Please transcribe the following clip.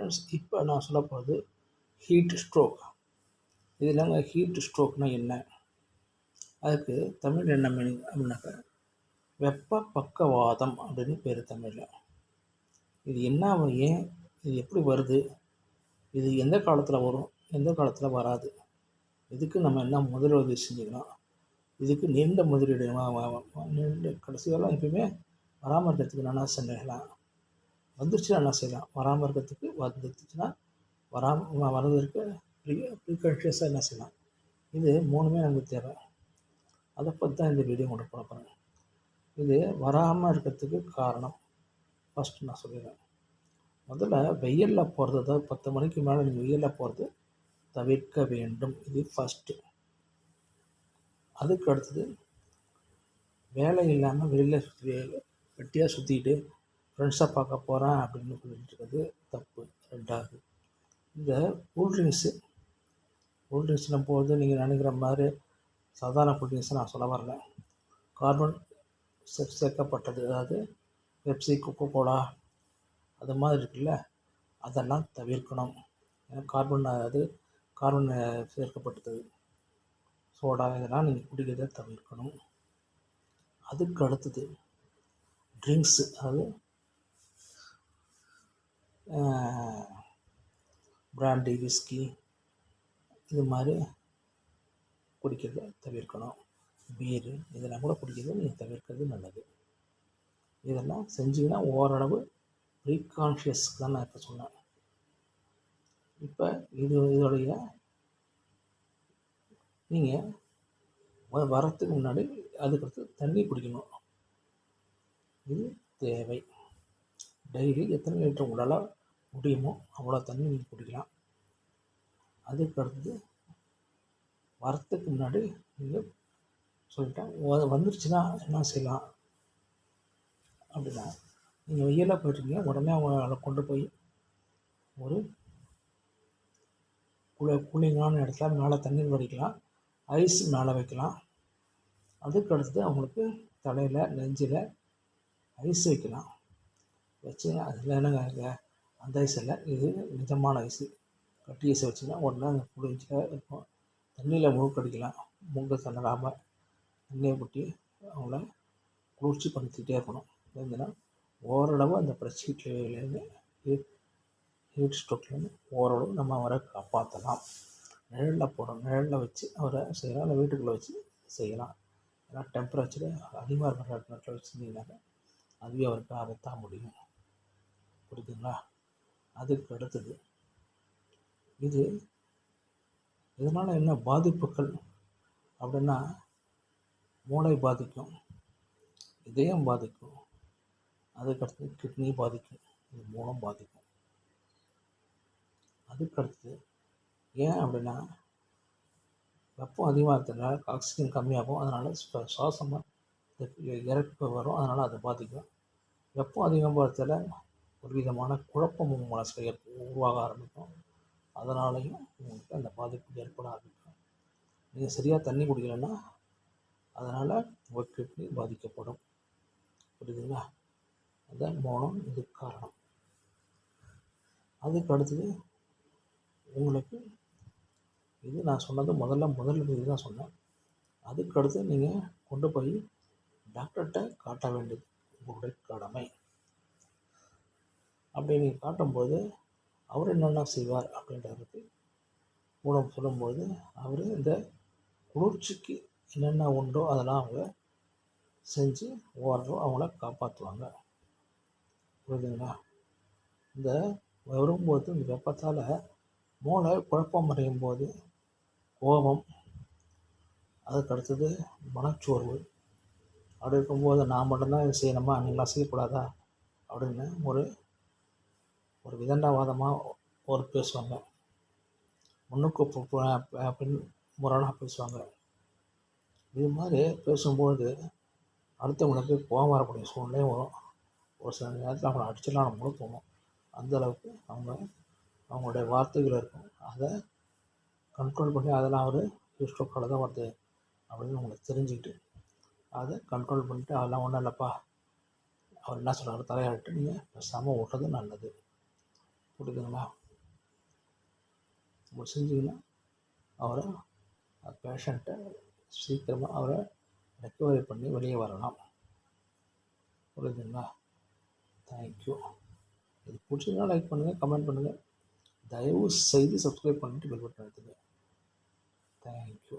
Friends இப்போ நான் சொல்ல போகிறது ஹீட் ஸ்ட்ரோக் இது இல்லைங்க ஹீட் ஸ்ட்ரோக்னால் என்ன? அதுக்கு தமிழ் என்ன மீனிங் அப்படின்னாக்கா வெப்ப பக்கவாதம் அப்படின்னு பேர் தமிழில். இது என்ன ஏன்? இது எப்படி வருது? இது எந்த காலத்தில் வரும்? எந்த காலத்தில் வராது? இதுக்கு நம்ம என்ன முதலுதவி செஞ்சுக்கலாம்? இதுக்கு நீண்ட முதலீடு நீண்ட கடைசியெல்லாம் எப்பயுமே பராமரிக்கிறதுக்கு இருக்கிறதுக்கு செஞ்சுக்கலாம்? வந்துருச்சுன்னா என்ன செய்யலாம்? வராமல் இருக்கிறதுக்கு வந்துருச்சுன்னா வராமல் வர்றதற்கு ப்ரீ ப்ரீகான்ஷியஸாக என்ன செய்யலாம்? இது மூணுமே நமக்கு தேவை. அதை பற்றி தான் இந்த வீடியோ கொண்டு போட போகிறேன் இது வராமல் இருக்கிறதுக்கு காரணம். ஃபஸ்ட்டு நான் சொல்லிடுறேன். முதல்ல வெயிலில் போகிறது அதாவது பத்து மணிக்கு மேலே நீங்கள் வெயிலில் போகிறது தவிர்க்க வேண்டும். இது ஃபஸ்ட்டு அதுக்கு அடுத்தது வேலை இல்லாமல் வெளியில் சுற்றி வெட்டியாக சுற்றிக்கிட்டு ஃப்ரெண்ட்ஸை பார்க்க போகிறேன் அப்படின்னு சொல்லிட்டு இருக்கிறது தப்பு ரெண்டாவது. இந்த கூல்ட்ரிங்க்ஸு கூல்ட்ரிங்க்ஸில் போது நீங்கள் நினைக்கிற மாதிரி சாதாரண கூல்ட்ரிங்க்ஸை நான் சொல்ல வரல. கார்பன் சேர்க்கப்பட்டது அதாவது பெப்சி கொக்கோ கோலா அது மாதிரி இருக்குல்ல அதெல்லாம் தவிர்க்கணும். ஏன்னா கார்பன் அது கார்பன் சேர்க்கப்பட்டது. சோடா இதெல்லாம் நீங்கள் குடிக்கிறத தவிர்க்கணும். அதுக்கு அடுத்தது ட்ரிங்க்ஸு அதாவது பிராண்டி விஸ்கி இது மாதிரி குடிக்கிறத தவிர்க்கணும். பீரு இதெல்லாம் கூட குடிக்கிறத நீங்கள் தவிர்க்கிறது நல்லது. இதெல்லாம் செஞ்சிங்கன்னா ஓரளவு ப்ரீகான்ஷியஸ்க்கு தான் நான் இப்போ சொன்னேன். இப்போ இது இதோடைய நீங்கள் வ வரத்துக்கு முன்னாடி அதுக்கடுத்து தண்ணி குடிக்கணும். இது தேவை. டெய்லி எத்தனை லிட்டர் உங்களால் முடியுமோ அவ்வளோ தண்ணி நீங்கள் குடிக்கலாம். அதுக்கு அடுத்தது வரத்துக்கு முன்னாடி நீங்கள் சொல்லிட்டேன் வந்துருச்சுன்னா என்ன செய்யலாம்? அப்படின்னா நீங்கள் வெயிலாக போயிட்டுருக்கீங்க உடனே அவங்கள கொண்டு போய் ஒரு குள கூலிங்கான இடத்துல மேலே தண்ணீர் வடிக்கலாம் ஐஸ் மேலே வைக்கலாம். அதுக்கு அடுத்தது அவங்களுக்கு தலையில் நெஞ்சில் ஐஸ் வைக்கலாம். வச்சு அதில் என்னங்க அந்த ஐஸ் இல்லை. இது மிதமான ஐஸு கட்டி ஐஸை வச்சுன்னா உடனே அந்த குளிர்ச்சியாக இருக்கும். தண்ணியில் மூழ்கடிக்கலாம் மூக்க தண்ணராமல் தண்ணியை கொட்டி அவங்கள குளிர்ச்சி படுத்திக்கிட்டே இருக்கணும். இருந்ததுன்னா ஓரளவு அந்த ப்ரெஷ் ஹீட் ஹீட் ஹீட் ஸ்ட்ரோக்லேருந்து ஓரளவு நம்ம அவரை காப்பாற்றலாம் நிழலில் போடணும் நிழலில் வச்சு அவரை செய்யலாம். இல்லை வீட்டுக்குள்ளே வச்சு செய்யலாம். ஏன்னா டெம்பரேச்சர் அதிகமாக இருக்கிற இடத்துல அதுவே அவருக்கு ஆபத்தாக முடியும். புரியுதுங்களா? அதுக்கு அடுத்தது இது இதனால் என்ன பாதிப்புகள் அப்படின்னா மூளை பாதிக்கும் இதயம் பாதிக்கும் அதுக்கடுத்து கிட்னி பாதிக்கும் இது மூலம் பாதிக்கும். அதுக்கடுத்து ஏன் அப்படின்னா வெப்பம் அதிகமாக இருக்கிறதுனால ஆக்சிஜன் கம்மியாகும் அதனால் சுவாசமாக இறப்பு வரும் அதனால் அதை பாதிக்கும். வெப்பம் அதிகமாக இருக்கிறதுல ஒரு விதமான குழப்பமும் மனசில் உருவாக ஆரம்பிக்கும். அதனாலையும் உங்களுக்கு அந்த பாதிப்பு ஏற்பட ஆரம்பிக்கும். நீங்கள் சரியாக தண்ணி குடிக்கலைன்னா அதனால் உங்கள் கிட்னி பாதிக்கப்படும். புரியுதுங்களா? அதான் மௌனம் இது காரணம். அதுக்கு அடுத்தது உங்களுக்கு இது நான் சொன்னது முதல்ல முதல்ல இது தான் சொன்னேன் அதுக்கு அடுத்து நீங்கள் கொண்டு போய் டாக்டர்கிட்ட காட்ட வேண்டியது உங்களுடைய கடமை. அப்படின்னு காட்டும்போது அவர் என்னென்ன செய்வார் அப்படின்றது மூலம் சொல்லும்போது அவர் இந்த குளிர்ச்சிக்கு என்னென்ன உண்டோ அதெல்லாம் அவங்க செஞ்சு ஓரளவு அவங்கள காப்பாற்றுவாங்க புரியுதுங்களா இந்த வரும்போது இந்த வெப்பத்தால் மூளை குழப்பம் அடையும் போது கோபம் அதுக்கடுத்தது மனச்சோர்வு. அப்படி இருக்கும்போது நான் மட்டும்தான் இது செய்யணுமா? நீங்களாம் செய்யக்கூடாதா? அப்படின்னு ஒரு ஒரு விதண்டாவாதமாக ஒரு பேசுவாங்க. முன்னுக்கு பின் முரணாக பேசுவாங்க. இது மாதிரி பேசும்போது அடுத்தவங்களுக்கு கோபம் வரக்கூடிய சூழ்நிலையும் வரும். ஒரு சில நேரத்தில் அவங்கள அடிச்சிடலாம் நம்மளும் தோணும். அந்தளவுக்கு அவங்க அவங்களுடைய வார்த்தைகள் இருக்கும். அதை கண்ட்ரோல் பண்ணி அதெல்லாம் அவர் ஹீஸ்ட்ரோக்கால் தான் வருது அப்படின்னு அவங்களுக்கு தெரிஞ்சுக்கிட்டு அதை கண்ட்ரோல் பண்ணிட்டு அதெல்லாம் ஒன்றும் இல்லைப்பா. அவர் என்ன சொல்கிறாரு தலையாட்டு நீங்கள் பேசாமல் விட்றது நல்லது. கொடுக்குங்களா நம்ம செஞ்சிங்கன்னா அவரை பேஷண்ட்டை சீக்கிரமாக அவரை ரெக்கவரி பண்ணி வெளியே வரலாம் புரியுதுங்களா? தேங்க்யூ இது பிடிச்சதுனா லைக் பண்ணுங்கள் கமெண்ட் பண்ணுங்கள் தயவு செய்து சப்ஸ்கிரைப் பண்ணிட்டு பெல் பட்டன் எடுத்துங்க தேங்க்யூ